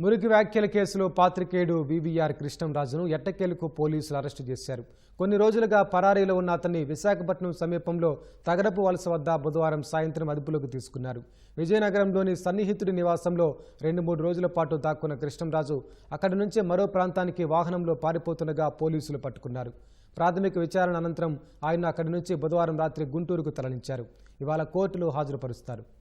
మురికి వ్యాఖ్యల కేసులో పాత్రికేయుడు వివిఆర్ కృష్ణంరాజును ఎట్టకేలకు పోలీసులు అరెస్టు చేశారు. కొన్ని రోజులుగా పరారీలో ఉన్న అతన్ని విశాఖపట్నం సమీపంలో తగరపు వలస వద్ద బుధవారం సాయంత్రం అదుపులోకి తీసుకున్నారు. విజయనగరంలోని సన్నిహితుడి నివాసంలో రెండు మూడు రోజుల పాటు దాక్కున్న కృష్ణంరాజు అక్కడి నుంచే మరో ప్రాంతానికి వాహనంలో పారిపోతుండగా పోలీసులు పట్టుకున్నారు. ప్రాథమిక విచారణ అనంతరం ఆయన అక్కడి నుంచి బుధవారం రాత్రి గుంటూరుకు తరలించారు. ఇవాళ కోర్టులో హాజరుపరుస్తారు.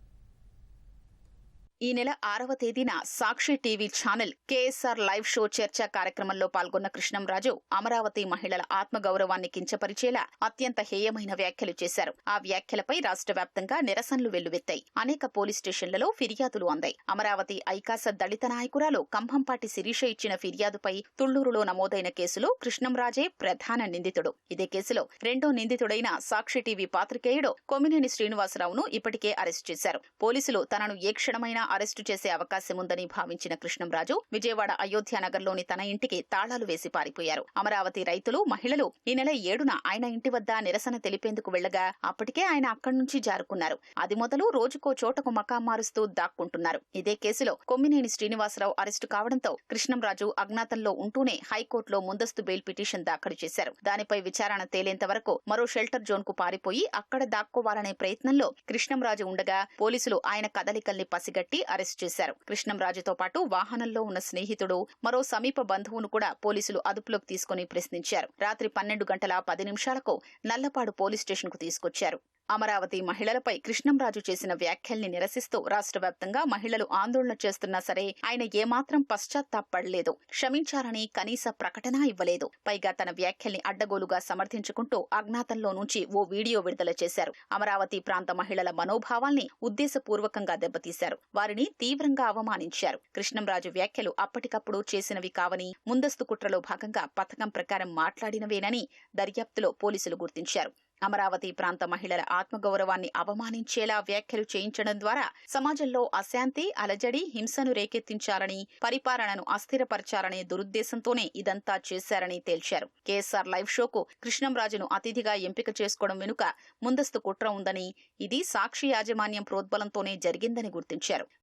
ఈ నెల ఆరవ తేదీన Sakshi TV channel KSR live show చర్చా కార్యక్రమంలో పాల్గొన్న కృష్ణంరాజు అమరావతి మహిళల ఆత్మగౌరవాన్ని కించపరిచేలా అత్యంత హేయమైన వ్యాఖ్యలు చేశారు. ఆ వ్యాఖ్యలపై రాష్ట్ర వ్యాప్తంగా నిరసనలు వెల్లువెత్తాయి. అనేక పోలీస్ స్టేషన్లలో ఫిర్యాదులు అందాయి. అమరావతి ఐకాస దళిత నాయకురాలు కంభంపాటి శిరీష ఇచ్చిన ఫిర్యాదుపై తుళ్ళూరులో నమోదైన కేసులో కృష్ణంరాజే ప్రధాన నిందితుడు. ఇదే కేసులో రెండో నిందితుడైన సాక్షి టీవీ పాత్రికేయుడు కొమినేని శ్రీనివాసరావును ఇప్పటికే అరెస్టు చేశారు. పోలీసులు తనను ఏ క్షణమైనా అరెస్టు చేసే అవకాశం ఉందని భావించిన కృష్ణంరాజు విజయవాడ అయోధ్య నగర్లోని తన ఇంటికి తాళాలు వేసి పారిపోయారు. అమరావతి రైతులు మహిళలు ఈ నెల ఏడున ఆయన ఇంటి వద్ద నిరసన తెలిపేందుకు వెళ్ళగా అప్పటికే ఆయన అక్కడి నుంచి జారుకున్నారు. అది మొదలు రోజుకో చోటకు మకాం మారుస్తూ దాక్కుంటున్నారు. ఇదే కేసులో కొమ్మినేని శ్రీనివాసరావు అరెస్టు కావడంతో కృష్ణంరాజు అజ్ఞాతంలో ఉంటూనే హైకోర్టులో ముందస్తు బెయిల్ పిటిషన్ దాఖలు చేశారు. దానిపై విచారణ తేలేంత వరకు మరో షెల్టర్ జోన్కు పారిపోయి అక్కడ దాక్కోవాలనే ప్రయత్నంలో కృష్ణంరాజు ఉండగా పోలీసులు ఆయన కదలికల్ని పసిగట్టి అరెస్ట్ చేశారు. కృష్ణంరాజుతో పాటు వాహనంలో ఉన్న స్నేహితుడు మరో సమీప బంధువును కూడా పోలీసులు అదుపులోకి తీసుకుని ప్రశ్నించారు. రాత్రి పన్నెండు గంటల పది నిమిషాలకు నల్లపాడు పోలీస్ స్టేషన్కు తీసుకొచ్చారు. అమరావతి మహిళలపై కృష్ణంరాజు చేసిన వ్యాఖ్యల్ని నిరసిస్తూ రాష్ట్ర వ్యాప్తంగా మహిళలు ఆందోళన చేస్తున్నా సరే ఆయన ఏమాత్రం పశ్చాత్తాపడలేదు. క్షమించారని కనీస ప్రకటన ఇవ్వలేదు. పైగా తన వ్యాఖ్యల్ని అడ్డగోలుగా సమర్థించుకుంటూ అజ్ఞాతంలో నుంచి ఓ వీడియో విడుదల చేశారు. అమరావతి ప్రాంత మహిళల మనోభావాల్ని ఉద్దేశపూర్వకంగా దెబ్బతీశారు. వారిని తీవ్రంగా అవమానించారు. కృష్ణంరాజు వ్యాఖ్యలు అప్పటికప్పుడు చేసినవి కావని ముందస్తు కుట్రలో భాగంగా పథకం ప్రకారం మాట్లాడినవేనని దర్యాప్తులో పోలీసులు గుర్తించారు. అమరావతి ప్రాంత మహిళల ఆత్మగౌరవాన్ని అవమానించేలా వ్యాఖ్యలు చేయించడం ద్వారా సమాజంలో అశాంతి అలజడి హింసను రేకెత్తించాలని పరిపాలనను అస్థిరపరచాలనే దురుద్దేశంతోనే ఇదంతా చేశారని తేల్చారు. కేఎస్ఆర్ లైవ్ షోకు కృష్ణంరాజును అతిథిగా ఎంపిక చేసుకోవడం వెనుక ముందస్తు కుట్ర ఉందని ఇది సాక్షి యాజమాన్యం ప్రోద్బలంతోనే జరిగిందని గుర్తించారు.